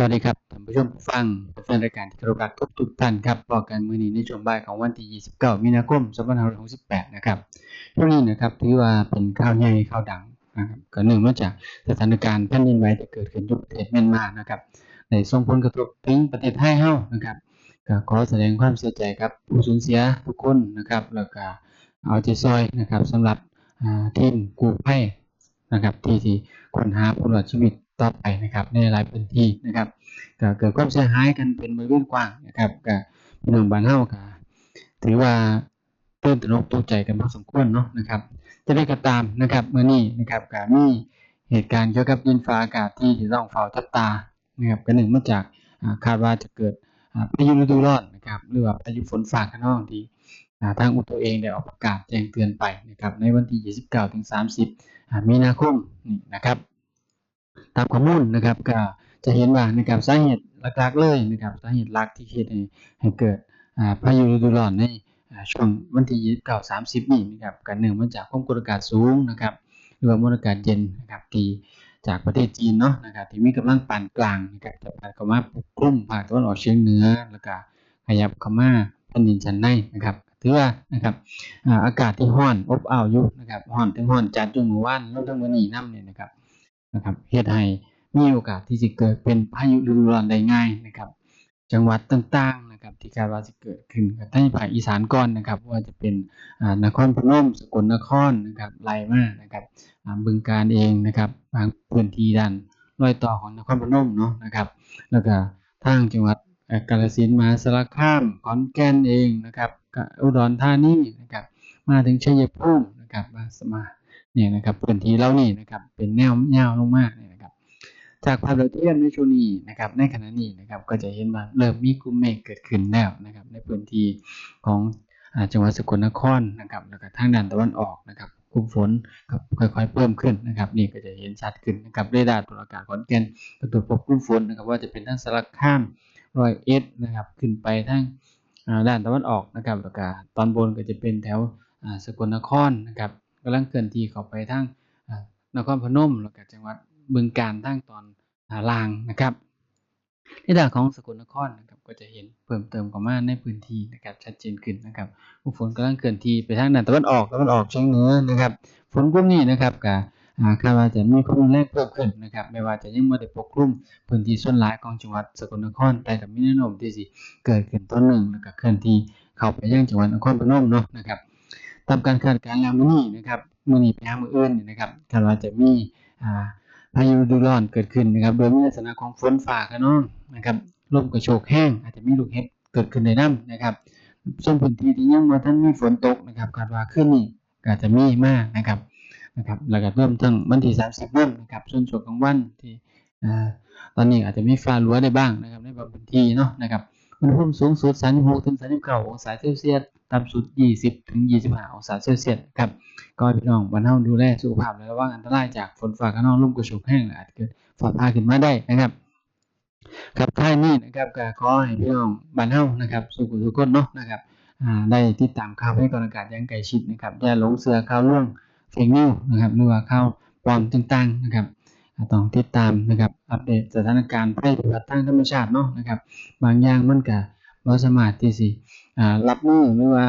สวัสดีครับท่านผู้ชมผู้ฟังแฟนรายการที่เคารพรักทุกทุกท่านครับพบกันมื้อนี้ในช่วงบ่ายของวันที่ 29 มีนาคม 2568 นะครับช่วงนี้นะครับถือว่าเป็นข่าวใหญ่ข่าวดังนะครับก็เนื่องมาจากสถานการณ์แผ่นดินไหวที่เกิดขึ้นที่ประเทศเมียนมานะครับได้ส่งผลกระทบถึงประเทศไทยเฮานะครับก็ขอแสดงความเสียใจกับผู้สูญเสียทุกคนนะครับแล้วก็เอาใจช่วยนะครับสำหรับทีมกู้ภัยนะครับที่ที่ค้นหาผู้รอดชีวิต ต่อไปนะครับในหลายพื้นที่นะครับก็เกิดความเสียหายกันเป็นบริเวณกว้างนะครับก็พี่น้องบ้านเฮาก็ถือว่าตื่นตระหนกตกใจกันพอสมควรเนาะนะครับจะได้ก็ตามนะครับเมื้อนี้นะครับก็มีเหตุการณ์เกี่ยวกับดินฟ้าอากาศที่จะต้องเฝ้าจับตานะครับก็หนึ่งมาจากคาดว่าจะเกิดอาพายุฤดูร้อนนะครับหรือว่าพายุฝนฟ้าคะนองที่ทางอุตุเองได้ออกประกาศแจ้งเตือนไปนะครับในวันที่ 29ถึง30 มีนาคมนี่นะครับ ตามข้อมูลนะครับก็จะเห็นว่านะครับสาเหตุหลักๆเลยนะครับสาเหตุหลักที่เฮ็ดให้เกิดพายุฤดูร้อนในช่วงวันที่29 30นี้นะครับก็เนื่งมาจากความกดอากาศสูงนะครับหรือว่ามวลอากาศเย็นนะครับที่จากประเทศจีนเนาะนะครับที่มีกำลังปานกลางนะครับจะพัดเข้ามาปกคลุมภาคตะวันออกเฉียงเหนือแล้วก็ขยับเข้ามาแผ่นดินชั้นในนะครับถือว่านะครับอากาศที่ร้อนอบอ้าวอยู่นะครับร้อนถึงร้อนจัดจนเมื่อวานรวมทั้งมื้อนี้นำเนี่ยนะครับ นะครับเฮ็ดให้มีโอกาสที่จะเกิดเป็นพายุฤดูร้อนได้ง่ายนะครับ จังหวัดต่างๆนะครับที่คาดว่าจะเกิดขึ้นก็ในภาคอีสานก่อนนะครับว่าจะเป็นนครพนมสกลนครนะครับไล่มานะครับบึงกาฬเองนะครับบางพื้นที่ด้านรอยต่อของนครพนมเนาะนะครับ แล้วก็ทางจังหวัดกาฬสินธุ์มาสารคามขอนแก่นเองนะครับอุดรธานีนะครับมาถึงชัยภูมินะครับมาสมา เนี่ยนะครับพื้นที่เล่านี้นะครับเป็นแนวยาวลงมากเนี่ยนะครับ จากภาพดาวเทียมในช่วงนี้นะครับในขณะนี้นะครับก็จะเห็นว่าเริ่มมีกลุ่มเมฆเกิดขึ้นแล้วนะครับ ในพื้นที่ของอจังหวัดสกลนครนะครับแล้วก็ทางด้านตะวันออกนะครับกลุ่มฝนกับค่อยๆเพิ่มขึ้นนะครับนี่ก็จะเห็นชัดขึ้นนะครับเรดาร์ตรวจอากาศขอนแก่นก็ตรวจพบกลุ่มฝนนะครับว่าจะเป็นทั้งสารคามร้อยเอ็ดนะครับขึ้นไปทั้งอ่าด้านตะวันออกนะครับแล้วก็ตอนบนก็จะเป็นแถวสกลนครนะครับ กำลังเคลื่อนที่เข้าไปทางนครพนมแล้วก็จังหวัดบึงกาฬทางตอนล่างนะครับในด้านของสกลนครนะครับก็จะเห็นเพิ่มเติมเข้ามาในพื้นที่นะครับชัดเจนขึ้นนะครับกลุ่มฝนกำลังเคลื่อนที่ไปทางด้านตะวันออกตะวันออกเฉียงเหนือนะครับ ฝนกลุ่มนี้นะครับก็อ่าคาดว่าจะมีความรุนแรงเพิ่มขึ้นนะครับ ไม่ว่าจะยังบ่ได้ปกคลุมพื้นที่ส่วนหลายของจังหวัดสกลนคร แต่ก็มีแนวโน้มที่สิเกิดขึ้นต้นหนึ่งแล้วก็เคลื่อนที่เข้าไปยังจังหวัดนครพนมเนาะนะครับ ตามการคาดการณ์แล้วมื้อนี้นะครับมื้อนี้ไปหามื้ออื่นนี่นะครับคาดว่าจะมีอ่าพายุฤดูร้อนเกิดขึ้นนะครับ โดยมีลักษณะของฝนฟ้าคะนองนะครับลมกระโชกแห้ง อาจจะมีลูกเห็บเกิดขึ้นได้นํนะครับส่วนพื้นที่ที่ยังบ่ทันมีฝนตกนะครับคาดว่าคืนนี้ก็อาจจะมีมากนะครับนะครับแล้วก็รวมทั้งวันที่ 30นำนะครับส่วนช่วงกลางวันที่อ่าตอนนี้อาจจะมีฟ้ารั่วได้บ้างนะครับในบางพื้นที่เนาะนะครับ อุณหภูมิสูงสุด 36ถึง39องศาเซลเซียส ต่ำสุด 20ถึง25 องศาเซลเซียสครับก็ให้พี่น้องบ้านเฮาดูแลสุขภาพและระวังอันตรายจากฝนฟ้าคะนองลมกระโชกแห้งอาจเกิดฟ้าผ่าขึ้นมาได้นะครับครับท้ายนี้นะครับก็ขอให้พี่น้องบ้านเฮานะครับสุขทุกคนเนาะนะครับอ่าได้ติดตามข่าวให้ก่อากาศอย่างใกล้ชิดนะครับอย่าหลงเชื่อข่าวลวงเฟกนิวนะครับหรือว่าข่าวปลอมต่างๆนะครับ ต้องติดตามนะครับ อัปเดตสถานการณ์ภัยพิบัติทางธรรมชาติเนาะนะครับ บางอย่างมันก็บ่สามารถที่สิอ่ารับมือหรือว่า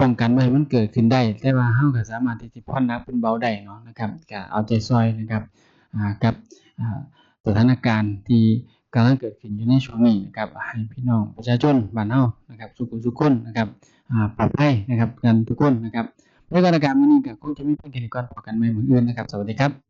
ป้องกันบ่ให้มันเกิดขึ้นได้ แต่ว่าเราก็สามารถที่สิผ่อนหนักเป็นเบาได้เนาะนะครับก็เอาใจช่วยนะครับอ่ากับอ่าสถานการณ์ที่กำลังเกิดขึ้นอยู่ในช่วงนี้นะครับให้พี่น้องประชาชนบ้านเฮานะครับสุขทุกคนนะครับอ่าปลอดภัยนะครับกันทุกคนนะครับในการการมื้อนี้ก็คงจะมีเพียงแค่นี้ก่อนพบกันใหม่มื้ออื่นนะครับ สวัสดีครับ